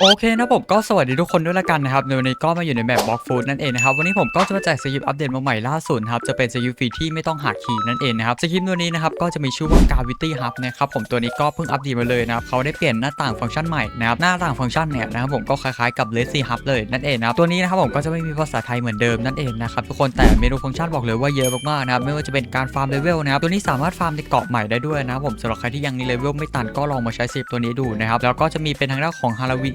โอเคนะผมก็สวัสดีทุกคนด้วยละกันนะครับในวันนี้ก็มาอยู่ในแบบบล็อกฟูดนั่นเองนะครับวันนี้ผมก็จะมาแจกสกิปอัปเดตมาใหม่ล่าสุดครับจะเป็นสกิปฟรีที่ไม่ต้องหาคีย์นั่นเองนะครับสกิปตัวนี้นะครับก็จะมีชื่อว่า Gravity Hub นะครับผมตัวนี้ก็เพิ่งอัปเดตมาเลยนะครับเขาได้เปลี่ยนหน้าต่างฟังก์ชันใหม่นะครับหน้าต่างฟังก์ชันเนี่ยนะครับผมก็คล้ายๆกับ Lazy Hub เลยนั่นเองนะครับตัวนี้นะครับผมก็จะไม่มีภาษาไทยเหมือนเดิมนั่นเองนะครับทุกคนแต่เมนูฟังก์ชันบอกเลยว่าเยอะมากๆนะครับไม่ว่าจะเป็นการฟาร์มเลเวลนะครับตัวนี้สามารถฟาร์มในเกาะใหม่ได้ด้วยนะครับผมสำหรับใครที่ยังเลเวลไม่ตันก็ลองมาใช้สิบตัวนี้ดูนะครับแล้วก็จะมีเป็นทางด้านของ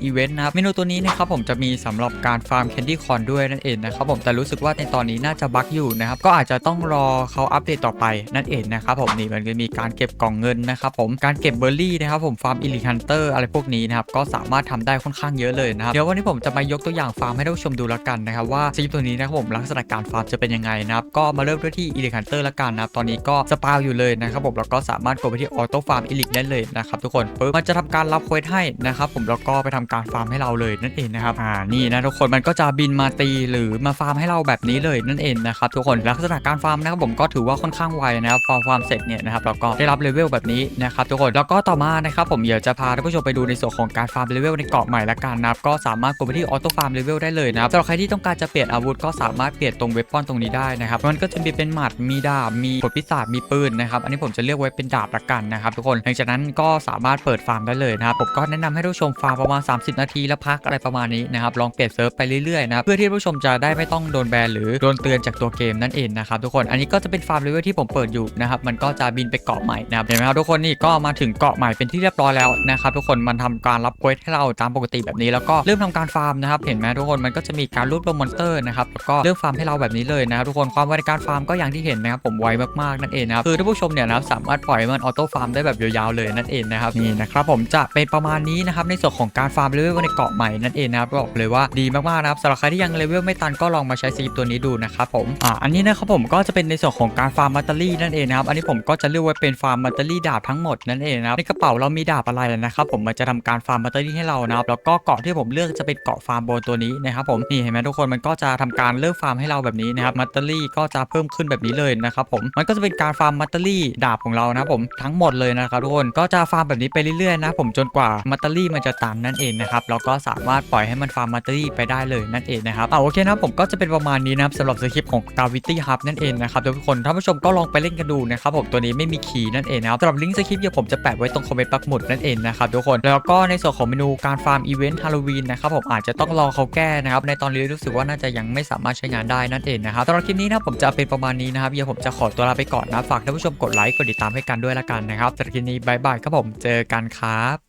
Halloween Event นะครับเมนูตัวนี้นะครับผมจะมีสำหรับการฟาร์ม Candy Corn ด้วยนั่นเองนะครับผมแต่รู้สึกว่าในตอนนี้น่าจะบั๊กอยู่นะครับก็อาจจะต้องรอเขาอัปเดตต่อไปนั่นเองนะครับผมนี่มันก็มีการเก็บกล่องเงินนะครับผมการเก็บเบอร์รี่นะครับผมฟาร์มอิลิคันเตอร์อะไรพวกนี้นะครับก็สามารถทำได้ค่อนข้างเยอะเลยนะครับเดี๋ยววันนี้ผมจะมายกตัวอย่างฟาร์มให้ท่านผู้ชมดูล้วกันนะครับว่าซีตัวนี้นะครับผมลักษณะการฟาร์มจะเป็นยังไงนะครับก็มาเริ่มด้วยที่อิลิคันเตอร์ละกันนะครับตอนนี้ก็สปาวอยู่เลยนะครับผมแล้วก็สามารถกดไปที่ออโต้ฟาร์มอิลิกได้เลยนะครับทุกคนปึ๊บมันจะทำการรับเควสให้นะครับผมแล้วก็ไปทำการฟาร์มให้เราเลยนั่นเองนะครับอ่านี่นะทุกคนมันก็จะบินมาตีหรือมาฟาร์มให้เราแบบนี้เลยนั่นเองนะครับทุกคนลักษณะการฟาร์มนะครับผมก็ถือว่าค่อนข้างไวนะครับฟาร์มฟาร์มเสร็จเนี่ยนะครับเราก็ได้รับเลเวลแบบนี้นะครับทุกคนแล้วก็ต่อมานะครับผมเดี๋ยวจะพาท่านผู้ชมไปดูในส่วนของการฟาร์มเลเวลในเกาะใหม่ละกันนะครับก็สามารถกดไปที่ออโต้ฟาร์มเลเวลได้เลยนะครับสำหรับใครที่ต้องการจะเปลี่ยนอาวุธก็สามารถเปลี่ยนตรงเว็บป้อนตรงนี้ได้นะครับมันก็จะมีเป็นหมัดมีดาบมีกดพิศาจมีปืนนะครับอันนี้ผมจะเลือกไว้เป็นดาบละกันนะครับทุกคนหลังจากนั้นก็สามารถเปิดฟาร์มได้เลยนะครับผมก็แนะนำให้ท่านผู้ชมฟาร์มประมาณ 30นาทีแล้วพักอะไรประมาณนี้นะครับลองเปลี่ยนเซิร์ฟไปเรื่อยๆนะเพื่อที่ผู้ชมจะได้ไม่ต้องโดนแบนหรือโดนเตือนจากตัวเกมนั่นเองนะครับทุกคนอันนี้ก็จะเป็นฟาร์มเลเวลที่ผมเปิดอยู่นะครับมันก็จะบินไปเกาะใหม่นะครับเห็นไหมครับทุกคนนี่ก็มาถึงเกาะใหม่เป็นที่เรียบร้อยแล้วนะครับทุกคนมันทำการรับเควสให้เราตามปกติแบบนี้แล้วก็เริ่มทำการฟาร์มนะครับเห็นไหมทุกคนมันก็จะมีการรวบรวมมอนสเตอร์นะครับแล้วก็เริ่มฟาร์มให้เราแบบนี้เลยนะครับทุกคนความไวในการฟาร์มก็อย่างที่เห็นนะครับผมไวมากๆนั่นเองนะครับคือท่านผู้ชมเนี่ยนะสามารถปล่อยมันออโต้ฟาร์มได้แบบยาวๆเลยนั่นเองนะครับนี่นะครับผมจะเป็นประมาณนี้นะครับในส่วนของการฟาร์มเลเวลในเกาะใหม่นั่นเองนะครับบอกเลยว่าดีมากๆนะครับสำหรับใครที่ยังเลเวลไม่ตันก็ลองมาใช้สกิปตัวนี้ดูนะครับผมอ่าอันนี้นะครับผมก็จะเป็นในส่วนของการฟาร์มมัตเตอรี่นั่นเองนะครับอันนี้ผมก็จะเลือกไว้เป็นฟาร์มมัตเตอรี่ดาบทั้งหมดนั่นเองนะครับในกระเป๋าเรามีดาบอะไรนะครับผมมันจะทำการฟาร์มมัตเตอรี่ให้เรานะครับแล้วก็เกาะที่ผมเลือกจะเป็นเกาะฟาร์มบนตัวนี้นะครับผมนี่เห็นไหมทุกคนมันก็จะทำการเลิกฟาร์มให้เราแบบนี้นะครับมัตเตอรี่ก็จะเพิ่มขึ้นแบบนี้เลยนะครับผมมันก็จะเป็นการฟาร์มมัตเตอรี่ดาบของเรานะครับผมทั้งหมดเลยนะครับทุกคนก็จะฟาร์มแบบนี้ไปเรื่อยๆนะผมจนกว่ามัตเตอรี่มันจะตันนั่นเองนะครับแล้วก็สามารถปล่อยให้มันฟาร์มมัตเตอรี่ไปได้เลยนั่นเองนะครับเอาโอเคนะครับผมก็จะเป็นประมาณนี้นะครับสำหรับสคริปต์ของ Gravity Hub นั่นเองนะครับทุกคนท่านผู้ชมก็ลองไปเล่นกันดูนะครับผมตัวนี้ไม่มีคีย์นั่นเองนะครับสำหรับลิงก์สคริปต์เดี๋ยวผมจะแปะไว้ตรงคอมเมนต์ปักหมุดนั่นเองนะครับทุกคนแล้วก็ในส่วนของเมนูการฟาร์มอีเวนต์ฮาโลวีนนะครับผมอาจจะต้องรอเขาแก้นะครับในตอนนี้รู้สึกว่าน่าจะยังไม่สามารถใช้งานได้นั่นเองนะครับสำหรับคลิปนี้นะผมจะเป็นประมาณนี้นะครับเดี๋ยวผมจะขอตัวลาไปก่อนนะฝากท่านผู้ชมกดไลค์กดติดตามให้กันด้วยละกันนะครับสำหรับคลิปนี้บายบายครับผมเจอกันครับ